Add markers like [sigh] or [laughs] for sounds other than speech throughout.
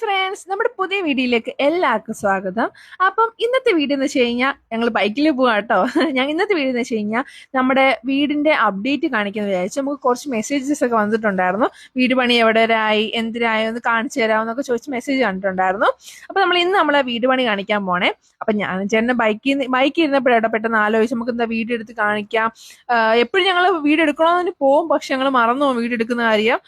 Friends നമ്മുടെ പുതിയ വീഡിയോയിലേക്ക് എല്ലാവർക്കും സ്വാഗതം. അപ്പം ഇന്നത്തെ വീഡിയോ എന്ന് വെച്ച് കഴിഞ്ഞാൽ ഞങ്ങൾ ബൈക്കിൽ പോകാം കേട്ടോ ഞാൻ ഇന്നത്തെ വീഡിയോ എന്ന് വെച്ച് കഴിഞ്ഞാൽ നമ്മുടെ വീടിന്റെ അപ്ഡേറ്റ് കാണിക്കുന്ന വിചാരിച്ചു. നമുക്ക് കുറച്ച് മെസ്സേജസ് ഒക്കെ വന്നിട്ടുണ്ടായിരുന്നു. വീട് പണി എവിടെ ആയി എന്തിനായി ഒന്ന് കാണിച്ചു തരാമെന്നൊക്കെ ചോദിച്ച് മെസ്സേജ് കണ്ടിട്ടുണ്ടായിരുന്നു. അപ്പൊ നമ്മൾ ഇന്ന് നമ്മളെ വീട് പണി കാണിക്കാൻ പോണേ. അപ്പൊ ഞാൻ ചേട്ടന്റെ ബൈക്കിൽ ബൈക്കിൽ ഇരുന്നപ്പോഴാണ് പെട്ടെന്ന് ആലോചിച്ച് നമുക്ക് എന്താ വീട് എടുത്ത് കാണിക്കാം. എപ്പോഴും ഞങ്ങൾ വീട് എടുക്കണമെന്ന് പോകും പക്ഷെ ഞങ്ങൾ മറന്നു പോകും വീട് എടുക്കുന്ന കാര്യം.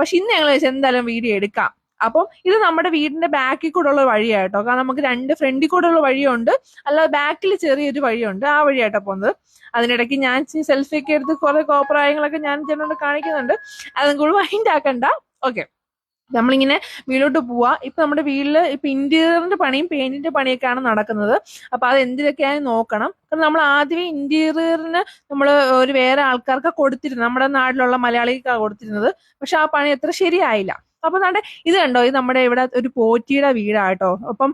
പക്ഷെ ഇന്ന് ഞങ്ങൾ എന്തായാലും വീഡിയോ എടുക്കാം. അപ്പം ഇത് നമ്മുടെ വീടിന്റെ ബാക്കിൽ കൂടെ ഉള്ള വഴിയായിട്ടോ കാരണം നമുക്ക് രണ്ട് ഫ്രണ്ടിൽ കൂടെ ഉള്ള വഴിയുണ്ട്. അല്ലാതെ ബാക്കിൽ ചെറിയൊരു വഴിയുണ്ട്. ആ വഴിയാട്ടോ പോകുന്നത്. അതിനിടയ്ക്ക് ഞാൻ സെൽഫി ഒക്കെ എടുത്ത് കുറെ കോപ്രായങ്ങളൊക്കെ ഞാൻ ചേട്ടനോട് കാണിക്കുന്നുണ്ട്. അതും കൂടെ മൈൻഡ് ആക്കണ്ട. ഓക്കെ നമ്മളിങ്ങനെ വീട്ടിലോട്ട് പോവാ. ഇപ്പൊ നമ്മുടെ വീട്ടിൽ ഇപ്പൊ ഇന്റീരിയറിന്റെ പണിയും പെയിന്റിന്റെ പണിയൊക്കെയാണ് നടക്കുന്നത്. അപ്പൊ അത് എന്തിനൊക്കെയാണ് നോക്കണം. കാരണം നമ്മൾ ആദ്യമേ ഇന്റീരിയറിന് നമ്മൾ ഒരു വേറെ ആൾക്കാർക്ക് കൊടുത്തിരുന്നു. നമ്മുടെ നാട്ടിലുള്ള മലയാളിക്കാണ് കൊടുത്തിരുന്നത്. പക്ഷെ ആ പണി അത്ര ശരിയായില്ല. അപ്പൊ നാട്ടെ ഇത് കണ്ടോ? ഇത് നമ്മുടെ ഇവിടെ ഒരു പോറ്റിയുടെ വീടാട്ടോ. അപ്പം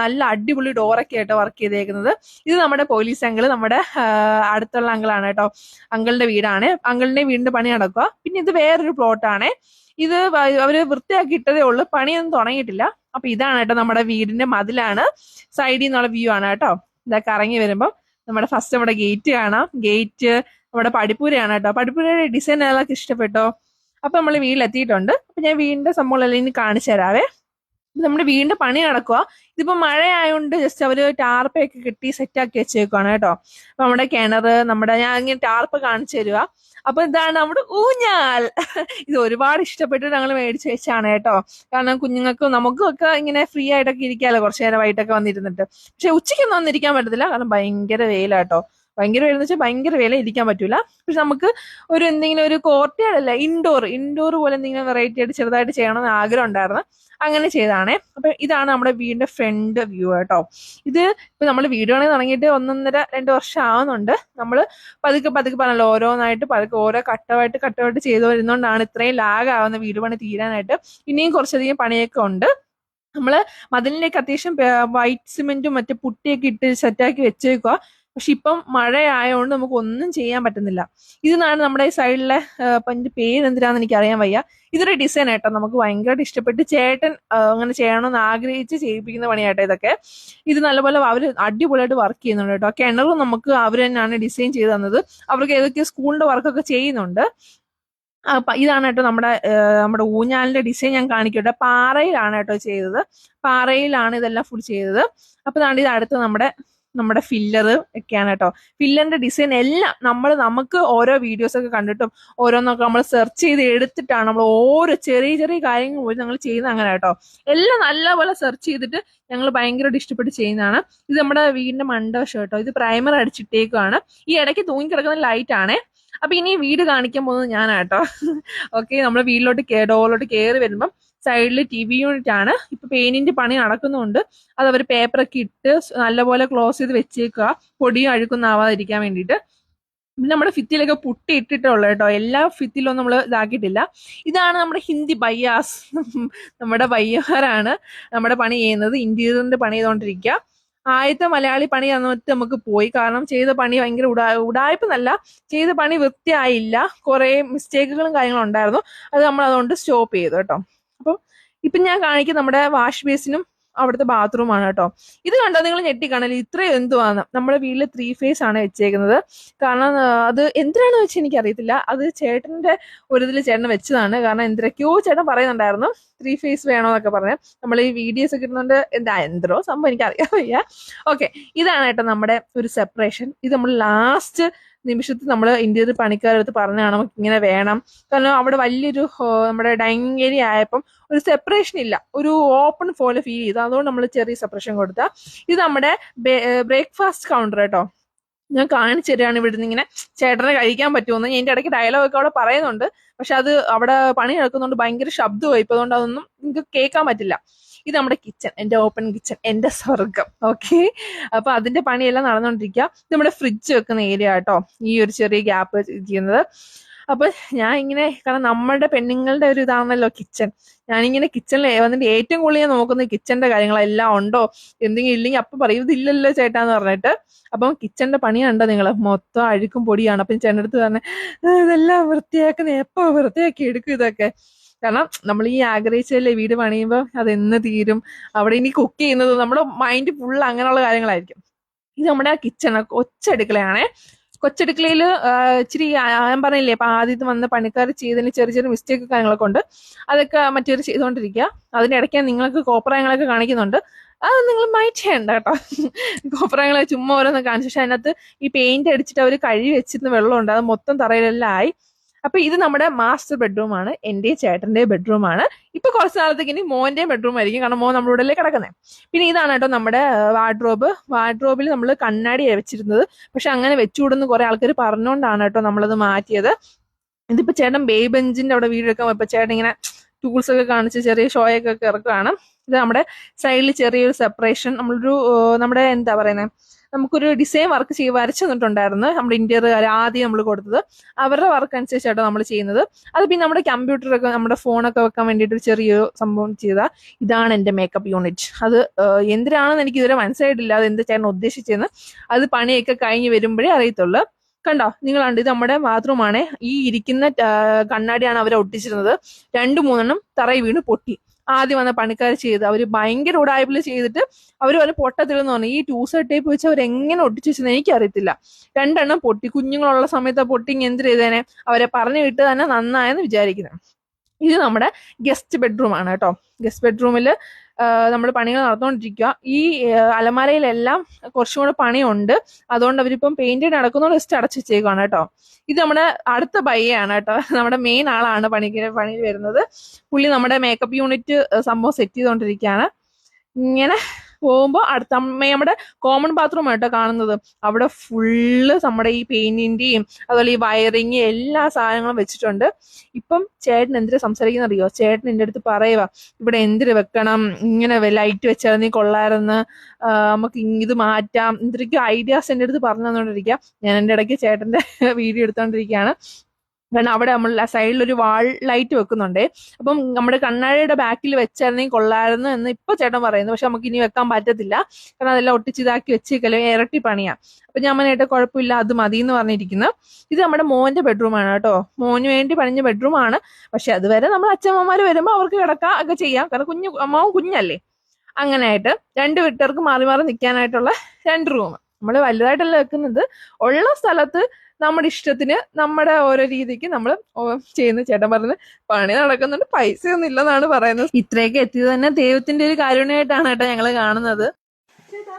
നല്ല അടിപൊളി ഡോറൊക്കെ ആയിട്ടോ വർക്ക് ചെയ്തേക്കുന്നത്. ഇത് നമ്മുടെ പോലീസ് അങ്കിൾ നമ്മുടെ അടുത്തുള്ള അങ്കിളാണ് കേട്ടോ. അങ്കിളിന്റെ വീടാണ്. അങ്കിളിന്റെ വീടിന്റെ പണി നടക്കുക പിന്നെ ഇത് വേറൊരു പ്ലോട്ടാണ്. ഇത് അവർ വൃത്തിയാക്കി ഇട്ടതേ ഉള്ളൂ. പണിയൊന്നും തുടങ്ങിയിട്ടില്ല. അപ്പൊ ഇതാണ് കേട്ടോ നമ്മുടെ വീടിന്റെ മതിലാണ്. സൈഡിൽ നിന്നുള്ള വ്യൂ ആണ് കേട്ടോ. ഇതൊക്കെ ഇറങ്ങി വരുമ്പോൾ നമ്മുടെ ഫസ്റ്റ് നമ്മുടെ ഗേറ്റ് കാണാം. ഗേറ്റ് നമ്മുടെ പടിപ്പൂരയാണ് കേട്ടോ. പടിപ്പൂരയുടെ ഡിസൈൻ എല്ലാവർക്കും ഇഷ്ടപ്പെട്ടോ? അപ്പൊ നമ്മൾ വീട്ടിലെത്തിയിട്ടുണ്ട്. അപ്പൊ ഞാൻ വീടിന്റെ സംഭവങ്ങളെല്ലാം ഇനി കാണിച്ചു തരാവേ. നമ്മുടെ വീടിന്റെ പണി നടക്കുക ഇതിപ്പോ മഴ ആയതുകൊണ്ട് ജസ്റ്റ് അവർ ടാർപ്പൊക്കെ കെട്ടി സെറ്റ് ആക്കി വെച്ചേക്കുവാണ് കേട്ടോ. അപ്പൊ നമ്മുടെ കിണറ് നമ്മുടെ ഞാൻ ഇങ്ങനെ ടാർപ്പ് കാണിച്ചു തരുക അപ്പൊ ഇതാണ് നമ്മുടെ ഊഞ്ഞാൽ. ഇത് ഒരുപാട് ഇഷ്ടപ്പെട്ട് ഞങ്ങൾ മേടിച്ചു വെച്ചാണ് കേട്ടോ. കാരണം കുഞ്ഞുങ്ങൾക്കും നമുക്കും ഒക്കെ ഇങ്ങനെ ഫ്രീ ആയിട്ടൊക്കെ ഇരിക്കാമല്ലോ കുറച്ചു നേരം വൈകിട്ടൊക്കെ വന്നിരുന്നിട്ട്. പക്ഷെ ഉച്ചയ്ക്കൊന്നും വന്നിരിക്കാൻ പറ്റത്തില്ല. കാരണം ഭയങ്കര വെയിലാട്ടോ ഭയങ്കര വെയിൽ വെച്ചാൽ ഭയങ്കര വില ഇരിക്കാൻ പറ്റൂല. പക്ഷെ നമുക്ക് ഒരു എന്തെങ്കിലും ഒരു കോർട്ടിയാടല്ല ഇൻഡോർ ഇൻഡോർ പോലെ എന്തെങ്കിലും വെറൈറ്റി ആയിട്ട് ചെറുതായിട്ട് ചെയ്യണമെന്ന് ആഗ്രഹം ഉണ്ടായിരുന്നു. അങ്ങനെ ചെയ്താണേ അപ്പൊ ഇതാണ് നമ്മുടെ വീടിന്റെ ഫ്രണ്ട് വ്യൂ കേട്ടോ. ഇത് ഇപ്പൊ നമ്മൾ വീട് പണി തുടങ്ങിയിട്ട് ഒന്നൊന്നര രണ്ട് വർഷം ആവുന്നുണ്ട്. നമ്മൾ പതുക്കെ പതുക്കെ പറഞ്ഞല്ലോ ഓരോന്നായിട്ട് പതുക്കെ ഓരോ കട്ടമായിട്ട് കട്ടമായിട്ട് ചെയ്തു വരുന്നതുകൊണ്ടാണ് ഇത്രയും ലാഗ് ആവുന്ന വീട് പണി തീരാനായിട്ട് ഇനിയും കുറച്ചധികം പണിയൊക്കെ ഉണ്ട്. നമ്മൾ മതിലിലേക്ക് അത്യാവശ്യം വൈറ്റ് സിമെന്റും മറ്റേ പുട്ടിയൊക്കെ ഇട്ട് സെറ്റാക്കി വെച്ചേക്കുക പക്ഷെ ഇപ്പം മഴ ആയതുകൊണ്ട് നമുക്ക് ഒന്നും ചെയ്യാൻ പറ്റുന്നില്ല. ഇതാണ് നമ്മുടെ ഈ സൈഡിലെ പേര് എന്തിനാന്ന് എനിക്ക് അറിയാൻ വയ്യ. ഇതൊരു ഡിസൈൻ ആയിട്ടോ. നമുക്ക് ഭയങ്കരമായിട്ട് ഇഷ്ടപ്പെട്ട് ചേട്ടൻ അങ്ങനെ ചെയ്യണമെന്ന് ആഗ്രഹിച്ച് ചെയ്യിപ്പിക്കുന്ന പണിയാട്ടോ ഇതൊക്കെ. ഇത് നല്ലപോലെ അവർ അടിപൊളിയായിട്ട് വർക്ക് ചെയ്യുന്നുണ്ട് കേട്ടോ. കിണറും നമുക്ക് അവർ തന്നെയാണ് ഡിസൈൻ ചെയ്ത് തന്നത്. അവർക്ക് ഏതൊക്കെ സ്കൂളിന്റെ വർക്കൊക്കെ ചെയ്യുന്നുണ്ട്. ഇതാണ് കേട്ടോ നമ്മുടെ നമ്മുടെ ഊഞ്ഞാലിന്റെ ഡിസൈൻ ഞാൻ കാണിക്കട്ടെ. പാറയിലാണ് കേട്ടോ ചെയ്തത്. പാറയിലാണ് ഇതെല്ലാം ഫുൾ ചെയ്തത്. അപ്പൊ ഇതാണ് ഇത് അടുത്ത് നമ്മുടെ നമ്മുടെ ഫില്ലർ ഒക്കെയാണ് കേട്ടോ. ഫില്ലറിന്റെ ഡിസൈൻ എല്ലാം നമ്മൾ നമുക്ക് ഓരോ വീഡിയോസ് ഒക്കെ കണ്ടിട്ടും ഓരോന്നൊക്കെ നമ്മൾ സെർച്ച് ചെയ്ത് എടുത്തിട്ടാണ് നമ്മൾ ഓരോ ചെറിയ ചെറിയ കാര്യങ്ങൾ പോലും ഞങ്ങൾ ചെയ്യുന്നത് അങ്ങനെ കേട്ടോ. എല്ലാം നല്ലപോലെ സെർച്ച് ചെയ്തിട്ട് ഞങ്ങൾ ഭയങ്കരമായിട്ട് ഇഷ്ടപ്പെട്ട് ചെയ്യുന്നതാണ്. ഇത് നമ്മുടെ വീടിന്റെ മണ്ടവശം കേട്ടോ. ഇത് പ്രൈമർ അടിച്ചിട്ടേക്കുവാണ്. ഈ ഇടയ്ക്ക് തൂങ്ങി കിടക്കുന്ന ലൈറ്റ് ആണ്. അപ്പൊ ഇനി വീട് കാണിക്കാൻ പോകുന്നത് ഞാനാട്ടോ. ഓക്കെ നമ്മൾ വീട്ടിലോട്ട് ഡോറിലോട്ട് കയറി വരുമ്പം സൈഡിൽ ടി വി യൂണിറ്റ് ആണ്. ഇപ്പൊ പെയിന്റിന്റെ പണി നടക്കുന്നുണ്ട്. അത് അവർ പേപ്പറൊക്കെ ഇട്ട് നല്ലപോലെ ക്ലോസ് ചെയ്ത് വെച്ചേക്കുക പൊടിയും അഴുക്കൊന്നും ആവാതിരിക്കാൻ വേണ്ടിയിട്ട്. പിന്നെ നമ്മുടെ ഫിത്തിലൊക്കെ പുട്ടി ഇട്ടിട്ടുള്ളൂ കേട്ടോ. എല്ലാ ഫിത്തിലും നമ്മൾ ഇതാക്കിയിട്ടില്ല. ഇതാണ് നമ്മുടെ ഹിന്ദി ബയ്യാസ്. നമ്മുടെ ബയ്യാറാണ് നമ്മുടെ പണി ചെയ്യുന്നത്. ഇന്റീരിയറിന്റെ പണി ചെയ്തുകൊണ്ടിരിക്കുക ആദ്യത്തെ മലയാളി പണി തന്നിട്ട് നമുക്ക് പോയി. കാരണം ചെയ്ത പണി ഭയങ്കര ഉടാ ഉടായ്പെന്നല്ല ചെയ്ത പണി വൃത്തിയായില്ല. കുറേ മിസ്റ്റേക്കുകളും കാര്യങ്ങളും ഉണ്ടായിരുന്നു. അത് നമ്മൾ അതുകൊണ്ട് സ്റ്റോപ്പ് ചെയ്തു കേട്ടോ. അപ്പം ഇപ്പം ഞാൻ കാണിക്കുന്ന നമ്മുടെ വാഷ് ബേസിനും അവിടുത്തെ ബാത്റൂമാണ് കേട്ടോ. ഇത് കണ്ടാൽ നിങ്ങൾ ഞെട്ടിക്കാണല്ലോ? ഇത്രയും എന്തുവാന്ന്? നമ്മുടെ വീട്ടിൽ ത്രീ ഫേസ് ആണ് വെച്ചേക്കുന്നത്. കാരണം അത് എന്തിനാണെന്ന് വെച്ചാൽ എനിക്ക് അറിയത്തില്ല അത് ചേട്ടന്റെ ഒരു ഇതിൽ ചേട്ടൻ വെച്ചതാണ്. കാരണം എന്തൊക്കെയോ ചേട്ടൻ പറയുന്നുണ്ടായിരുന്നു. ത്രീ ഫേസ് വേണമെന്നൊക്കെ പറഞ്ഞ്. നമ്മൾ ഈ വീഡിയോസ് ഒക്കെ എന്താ എന്തോ സംഭവം എനിക്ക് അറിയാൻ വയ്യ. ഓക്കെ ഇതാണ് കേട്ടോ നമ്മുടെ ഒരു സെപ്പറേഷൻ ഇത് നമ്മൾ ലാസ്റ്റ് നിമിഷത്തിൽ നമ്മൾ ഇന്ത്യയിൽ പണിക്കാരടുത്ത് പറഞ്ഞാണ് നമുക്ക് ഇങ്ങനെ വേണം. കാരണം അവിടെ വലിയൊരു നമ്മുടെ ഡൈനിങ് ഏരിയ ആയപ്പം ഒരു സെപ്പറേഷൻ ഇല്ല. ഒരു ഓപ്പൺ പോലെ ഫീൽ ചെയ്തു. അതുകൊണ്ട് നമ്മൾ ചെറിയ സെപ്പറേഷൻ കൊടുത്ത. ഇത് നമ്മുടെ ബ്രേക്ക്ഫാസ്റ്റ് കൗണ്ടർ കേട്ടോ. ഞാൻ കാണിച്ചു തരികയാണ് ഇവിടുന്ന് ഇങ്ങനെ ചേട്ടനെ കഴിക്കാൻ പറ്റുമെന്ന്. എന്റെ ഇടയ്ക്ക് ഡയലോഗ് ഒക്കെ അവിടെ പറയുന്നുണ്ട്. പക്ഷെ അത് അവിടെ പണി നടക്കുന്നതുകൊണ്ട് ഭയങ്കര ശബ്ദമായി ഇപ്പൊ അതുകൊണ്ട് അതൊന്നും നിങ്ങൾക്ക് കേൾക്കാൻ പറ്റില്ല. ഇത് നമ്മുടെ കിച്ചൺ എന്റെ ഓപ്പൺ കിച്ചൺ എന്റെ സ്വർഗം ഓക്കെ അപ്പൊ അതിന്റെ പണിയെല്ലാം നടന്നുകൊണ്ടിരിക്കുക ഇത് നമ്മുടെ ഫ്രിഡ്ജ് വെക്കുന്ന ഏരിയ കേട്ടോ ഈ ഒരു ചെറിയ ഗ്യാപ്പ് ചെയ്യുന്നത് അപ്പൊ ഞാൻ ഇങ്ങനെ കാരണം നമ്മുടെ പെണ്ണുങ്ങളുടെ ഒരു ഇതാണല്ലോ കിച്ചൺ ഞാനിങ്ങനെ കിച്ചണിൽ വന്നിട്ട് ഏറ്റവും കൂടുതൽ ഞാൻ നോക്കുന്നത് കിച്ചന്റെ കാര്യങ്ങളെല്ലാം ഉണ്ടോ? എന്തെങ്കിലും ഇല്ലെങ്കിൽ അപ്പൊ പറയും ഇതില്ലല്ലോ ചേട്ടാന്ന് പറഞ്ഞിട്ട്. അപ്പം കിച്ചന്റെ പണിയുണ്ടോ നിങ്ങൾ മൊത്തം അഴുക്കും പൊടിയാണ്. അപ്പം ചേട്ടന്റെ അടുത്ത് പറഞ്ഞ ഇതെല്ലാം വൃത്തിയാക്കുന്ന എപ്പോ വൃത്തിയാക്കി എടുക്കും ഇതൊക്കെ? കാരണം നമ്മൾ ഈ ആഗ്രഹിച്ചല്ലേ വീട് പണിയുമ്പോൾ അത് എന്ന് തീരും? അവിടെ ഇനി കുക്ക് ചെയ്യുന്നത് നമ്മുടെ മൈൻഡ് ഫുൾ അങ്ങനെയുള്ള കാര്യങ്ങളായിരിക്കും. ഇത് നമ്മുടെ കിച്ചൺ കൊച്ചടുക്കളയാണേ. കൊച്ചടുക്കളയിൽ ഇച്ചിരി ഞാൻ പറഞ്ഞില്ലേ അപ്പൊ ആദ്യത്തെ വന്ന പണിക്കാർ ചെയ്തതിന് ചെറിയ ചെറിയ മിസ്റ്റേക്ക് കാര്യങ്ങളൊക്കെ ഉണ്ട്. അതൊക്കെ മറ്റൊരു ചെയ്തുകൊണ്ടിരിക്കുക. അതിന്റെ ഇടയ്ക്ക് നിങ്ങൾക്ക് കോപ്രായങ്ങളൊക്കെ കാണിക്കുന്നുണ്ട്. അത് നിങ്ങൾ മൈറ്റ് ചെയ്യണ്ട കേട്ടോ. കോപ്രായങ്ങളെ ചുമ്മാ ഓരോന്ന് കാണിച്ചു പക്ഷെ അതിനകത്ത് ഈ പെയിന്റ് അടിച്ചിട്ട് അവർ കഴുകി വെച്ചിരുന്ന വെള്ളമുണ്ട്. അത് മൊത്തം തറയിലെല്ലാം ആയി. അപ്പൊ ഇത് നമ്മുടെ മാസ്റ്റർ ബെഡ്റൂം ആണ് എന്റെ ചേട്ടന്റെ ബെഡ്റൂം ആണ്. ഇപ്പൊ കുറച്ച് നാളത്തേക്ക് ഇനി മോന്റെ ബെഡ്റൂം ആയിരിക്കും കാരണം മോൻ നമ്മുടെ ഉള്ളിലേ കിടക്കുന്നത് പിന്നെ ഇതാണ് കേട്ടോ നമ്മുടെ വാർഡ്രോബ് വാർഡ്രോബിൽ നമ്മൾ കണ്ണാടി വെച്ചിരുന്നത്. പക്ഷെ അങ്ങനെ വെച്ചുകൂടുന്ന കുറെ ആൾക്കാർ പറഞ്ഞുകൊണ്ടാണ് കേട്ടോ നമ്മളത് മാറ്റിയത്. ഇതിപ്പോ ചേട്ടൻ ബേ ബെഞ്ചിന്റെ അവിടെ വീട് ഇപ്പൊ ചേട്ടൻ ഇങ്ങനെ ടൂൾസ് ഒക്കെ കാണിച്ച് ചെറിയ ഷോയൊക്കെ ഇറക്കുകയാണ്. ഇത് നമ്മുടെ സൈഡിൽ ചെറിയൊരു സെപ്പറേഷൻ നമ്മളൊരു നമ്മുടെ എന്താ പറയുന്നത് നമുക്കൊരു ഡിസൈൻ വർക്ക് ചെയ്ത് വരച്ചു തന്നിട്ടുണ്ടായിരുന്നു നമ്മുടെ ഇന്റീരിയർ ആദ്യം നമ്മൾ കൊടുത്തത്. അവരുടെ വർക്ക് അനുസരിച്ചാട്ടോ നമ്മൾ ചെയ്യുന്നത്. അത് പിന്നെ നമ്മുടെ കമ്പ്യൂട്ടറൊക്കെ നമ്മുടെ ഫോണൊക്കെ വെക്കാൻ വേണ്ടിയിട്ട് ഒരു ചെറിയൊരു സംഭവം ചെയ്ത ഇതാണ് എന്റെ മേക്കപ്പ് യൂണിറ്റ് അത് എന്തിനാണെന്ന് എനിക്ക് ഇതുവരെ മനസ്സിലായിട്ടില്ല. അത് എന്ത് ചേട്ടൻ ഉദ്ദേശിച്ചതെന്ന് അത് പണിയൊക്കെ കഴിഞ്ഞ് വരുമ്പോഴേ അറിയത്തുള്ളൂ. കണ്ടോ? നിങ്ങൾ കണ്ടു? ഇത് നമ്മുടെ ബാത്റൂം ആണ്. ഈ ഇരിക്കുന്ന കണ്ണാടിയാണ് അവരെ ഒട്ടിച്ചിരുന്നത്. രണ്ടു മൂന്നെണ്ണം തറയിൽ വീണ് പൊട്ടി. ആദ്യം വന്ന പണിക്കാർ ചെയ്ത് അവർ ഭയങ്കര ഉടായ്പിൽ ചെയ്തിട്ട് അവർ പറഞ്ഞ പൊട്ടത്തില്ലെന്ന് പറഞ്ഞു. ഈ ടൂ സൈഡ് ടേപ്പ് വെച്ച് അവർ എങ്ങനെ ഒട്ടിച്ചു വെച്ചെന്ന് എനിക്കറിയത്തില്ല. രണ്ടെണ്ണം പൊട്ടി. കുഞ്ഞുങ്ങളുള്ള സമയത്ത് ആ പൊട്ടി എന്ത് ചെയ്തേനെ? അവരെ പറഞ്ഞു വിട്ട് തന്നെ നന്നായെന്ന് വിചാരിക്കുന്നത് ഇത് നമ്മുടെ ഗസ്റ്റ് ബെഡ്റൂം ആണ് കേട്ടോ. ഗസ്റ്റ് ബെഡ്റൂമിൽ നമ്മൾ പണികൾ നടന്നുകൊണ്ടിരിക്കുക ഈ അലമാരയിലെല്ലാം കുറച്ചും കൂടെ പണിയുണ്ട്. അതുകൊണ്ട് അവരിപ്പം പെയിന്റ് നടക്കുന്നതുകൊണ്ട് ജസ്റ്റ് അടച്ചു വെച്ചേക്കാണ് കേട്ടോ. ഇത് നമ്മുടെ അടുത്ത ബയ്യാണ് കേട്ടോ. നമ്മുടെ മെയിൻ ആളാണ് പണിക്ക് പണിയിൽ വരുന്നത്. പുള്ളി നമ്മുടെ മേക്കപ്പ് യൂണിറ്റ് സംഭവം സെറ്റ് ചെയ്തുകൊണ്ടിരിക്കുകയാണ് ഇങ്ങനെ പോകുമ്പോൾ അടുത്ത നമ്മുടെ കോമൺ ബാത്റൂം ആട്ടോ കാണുന്നത്. അവിടെ ഫുള്ള് നമ്മുടെ ഈ പെയിന്റിന്റെയും അതുപോലെ ഈ വയറിങ് എല്ലാ സാധനങ്ങളും വെച്ചിട്ടുണ്ട്. ഇപ്പം ചേട്ടൻ എന്തിനാ സംസാരിക്കുന്ന അറിയോ? ചേട്ടൻ എന്റെ അടുത്ത് പറയുക ഇവിടെ എന്തിനു വെക്കണം? ഇങ്ങനെ ലൈറ്റ് വെച്ചാൽ നീ കൊള്ളാരെന്ന് നമുക്ക് ഇത് മാറ്റാം. എന്തൊക്കെയോ ഐഡിയാസ് എന്റെ അടുത്ത് പറഞ്ഞു തന്നുകൊണ്ടിരിക്കുക ഞാൻ എന്റെ ഇടയ്ക്ക് ചേട്ടന്റെ [laughs] വീഡിയോ എടുത്തോണ്ടിരിക്കുകയാണ് കാരണം അവിടെ നമ്മൾ സൈഡിൽ ഒരു വാൾ ലൈറ്റ് വെക്കുന്നുണ്ട്. അപ്പം നമ്മുടെ കണ്ണാടിയുടെ ബാക്കിൽ വെച്ചായിരുന്നെങ്കിൽ കൊള്ളായിരുന്നു എന്ന് ഇപ്പൊ ചേട്ടൻ പറയുന്നു. പക്ഷെ നമുക്ക് ഇനി വെക്കാൻ പറ്റത്തില്ല. കാരണം അതെല്ലാം ഒട്ടിച്ചിതാക്കി വെച്ചേക്കല്ലോ ഇരട്ടി പണിയാ. അപ്പൊ ഞാൻ മനേട്ട് കുഴപ്പമില്ല അത് മതി എന്ന് പറഞ്ഞിരിക്കുന്നു. ഇത് നമ്മുടെ മോന്റെ ബെഡ്റൂം ആണ് കേട്ടോ. മോന് വേണ്ടി പണിഞ്ഞ ബെഡ്റൂം ആണ്. പക്ഷെ അതുവരെ നമ്മൾ അച്ഛമ്മമാര് വരുമ്പോൾ അവർക്ക് കിടക്കാം ഒക്കെ ചെയ്യാം. കാരണം കുഞ്ഞു അമ്മാവും കുഞ്ഞല്ലേ. അങ്ങനെയായിട്ട് രണ്ട് വീട്ടുകാർക്ക് മാറി മാറി നിൽക്കാനായിട്ടുള്ള രണ്ട് റൂം നമ്മൾ വലുതായിട്ടല്ല വെക്കുന്നത്. ഉള്ള സ്ഥലത്ത് നമ്മുടെ ഇഷ്ടത്തിന് നമ്മുടെ ഓരോ രീതിക്ക് നമ്മൾ ചെയ്യുന്ന. ചേട്ടൻ പറഞ്ഞ് പണി നടക്കുന്നുണ്ട്. പൈസ ഒന്നും ഇല്ലെന്നാണ് പറയുന്നത്. ഇത്രയൊക്കെ എത്തിയത് തന്നെ ദൈവത്തിന്റെ ഒരു കാരുണ്യമായിട്ടാണ് കേട്ടോ ഞങ്ങൾ കാണുന്നത്. ചേട്ടാ